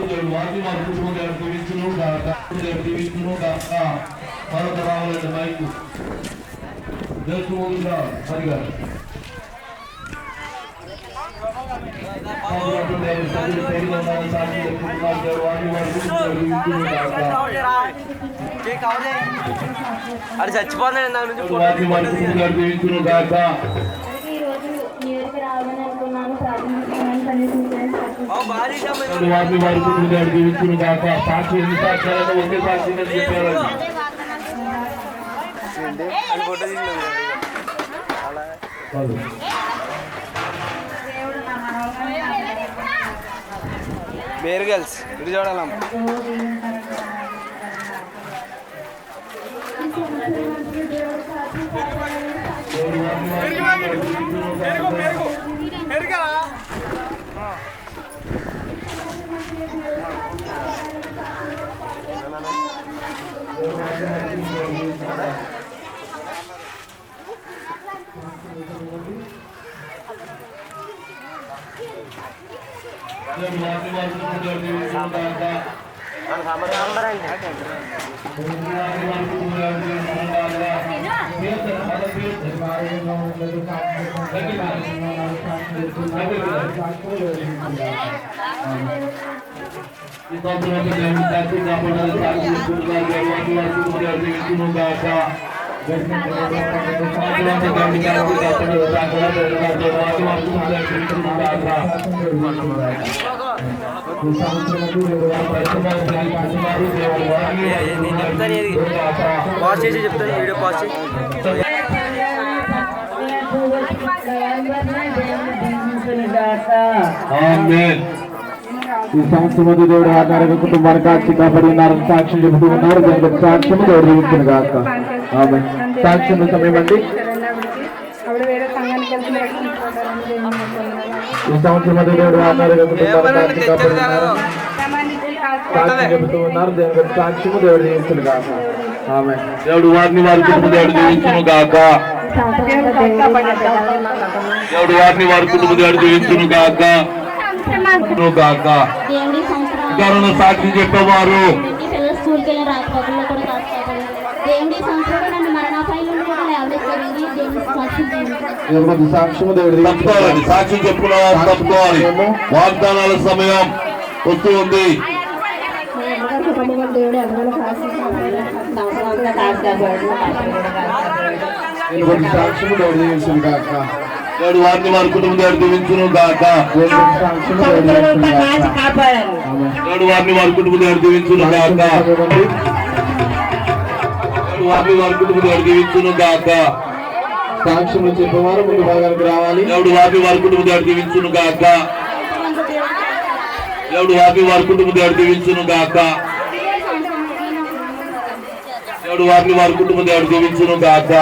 దేవుడు వారిని వారి కుటుంబం మరొక రావాలంటే మైకు సరిగా అది దాని నుంచి వారిని వారి కుటుంబం దేవుడు దీవించును గాక ఈ రోజు నియోజక రావాలని అనుకున్నాను ప్రార్థిస్తున్నాను కనీసం ఓ భారీ సమయం. వారిని వారి కుటుంబం దేవుడు దీవించును గాక సాక్షి ఎన్ని సాక్ష్యాలను ఒకే సాక్షి అని చెప్పారు అది గర్ల్స్ ఇది చూడాలమ్మ మెరుగు మెరుగు మెరుగు మెరుగు. దేవుడు దీవించును గాక. దేవుడు వారిని వారి కుటుంబం దేవుడు దీవించును గాక. నేను చెప్తాను ఏది పాజ్ చేసి చెప్తాను వీడియో పాజ్ చేసి ఈ సంవత్సరం దేవుడు ఆధారంగా కుటుంబాన్ని కాచి కాపాడి ఉన్నారని సాక్ష్యం చెబుతూ ఉన్నారు. దానికి సాక్ష్యం దేవుడు గాక. ఆమె సాక్ష్యం సమయం అండి. ఈ సంవత్సరం దేవుడు ఆధారంగా కుటుంబాన్ని కాచి కాపాడి ఉన్నారు. సాక్ష్యం చెబుతూ ఉన్నారు. దేవుని సాక్ష్యము దేవుడు జీవించిన గాక. ఆమె దేవుడు వారిని వారి కుటుంబం దేవుడు జీవించును గాక. దేవుడు వారిని వారి కుటుంబం దేవుడు జీవించును గాక. కరోనా సాక్షి చెప్పేవారు. సాక్షి తప్పుకోవాలి సాక్ష్యం చెప్పుకున్న వారు తప్పుకోవాలి. వాగ్దానాల సమయం వస్తూ ఉంది. కుటుంబం దేవుడు దేవుడి దేవుడు వారిని వారి కుటుంబం దేవుడు దీవించును గాక. దేవుడు వారిని వారి కుటుంబం దేవుడు దీవించును గాక. వారిని వారి కుటుంబం దేవుడు దీవించును గాక. సాక్ష్యము చెప్పేవారు ముందు భాగానికి రావాలి. దేవుడు వారిని వారి కుటుంబం దేవుడు దీవించును గాక. దేవుడు వారిని వారి కుటుంబం దేవుడు దీవించును గాక. దేవుడు వారిని వారి కుటుంబం దేవుడు దీవించును గాక.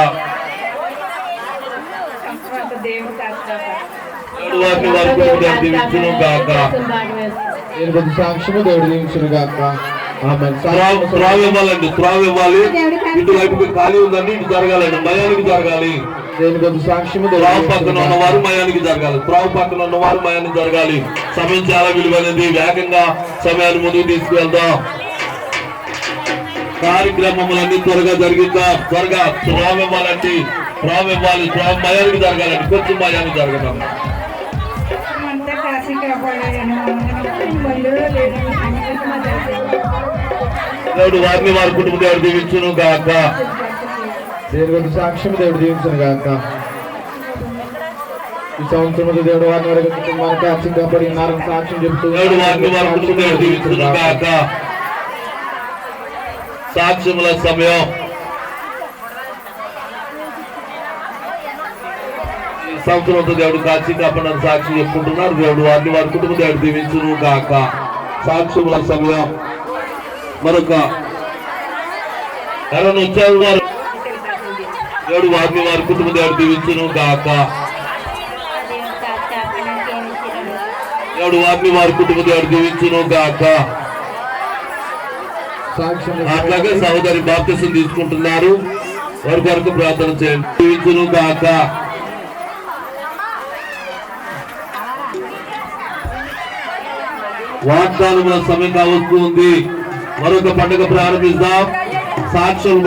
దేవుడు వారిని వారి కుటుంబం దేవుడు దీవించును గాక. నేను ప్రతి సాక్ష్యము దేవుడు దీవించును గాక. త్రావు ఇవ్వాలండి త్రావు ఇవ్వాలి. ఇటు వైపుకి ఖాళీ ఉందండి ఇటు జరగాలండి మయానికి జరగాలి. నేను కొద్ది సాక్ష్యము త్రావు పక్కన ఉన్నవారు మయానికి జరగాలి. త్రావు పక్కన మయానికి జరగాలి. సమయం చాలా విలువైనది. వేగంగా సమయాన్ని ముందుకు తీసుకువెళ్దాం. కార్యక్రమములన్నీ త్వరగా జరిగిద్దాం. త్వరగా త్రావు ఇవ్వాలండి. త్రావు ఇవ్వాలి. త్రావు మయానికి జరగాలండి. కొంచెం మయానికి జరగడం కాపాడాను దేవుడు వారిని వారి కుటుంబ దేవుడు దీవించును గాక. దేవుడు సాక్ష్యం దేవుడు దీవించును గాక. ఈ సంవత్సరం దేవుడు వారిని వారి కాపాడి ఉన్నారని సాక్ష్యం చెప్తూ దేవుడు వారిని వారి కుటుంబ దేవుడు దీవించును గాక. సాక్ష్యముల సమయం. సంవత్సరంతో దేవుడు కాచి కాపాడని సాక్షి చెప్పుకుంటున్నారు. దేవుడు వారిని వారి కుటుంబ దేవుడు దీవించును కాక సాక్షుల సమయం మరొక ఎవరైనా వచ్చారు వారు దేవుడు వారిని వారి కుటుంబ దేవుడు దీవించును కాక దేవుడు వారిని వారి కుటుంబ దేవుడు దీవించును కాక అట్లాగే సహోదరి బాప్తిసం తీసుకుంటున్నారు. వారి కొరకు ప్రార్థన చేయండి. దీవించును కాక వాగ్దానముల సమయం కావస్తూ ఉంది. మరొక పండుగ ప్రారంభిస్తాం సాక్షులు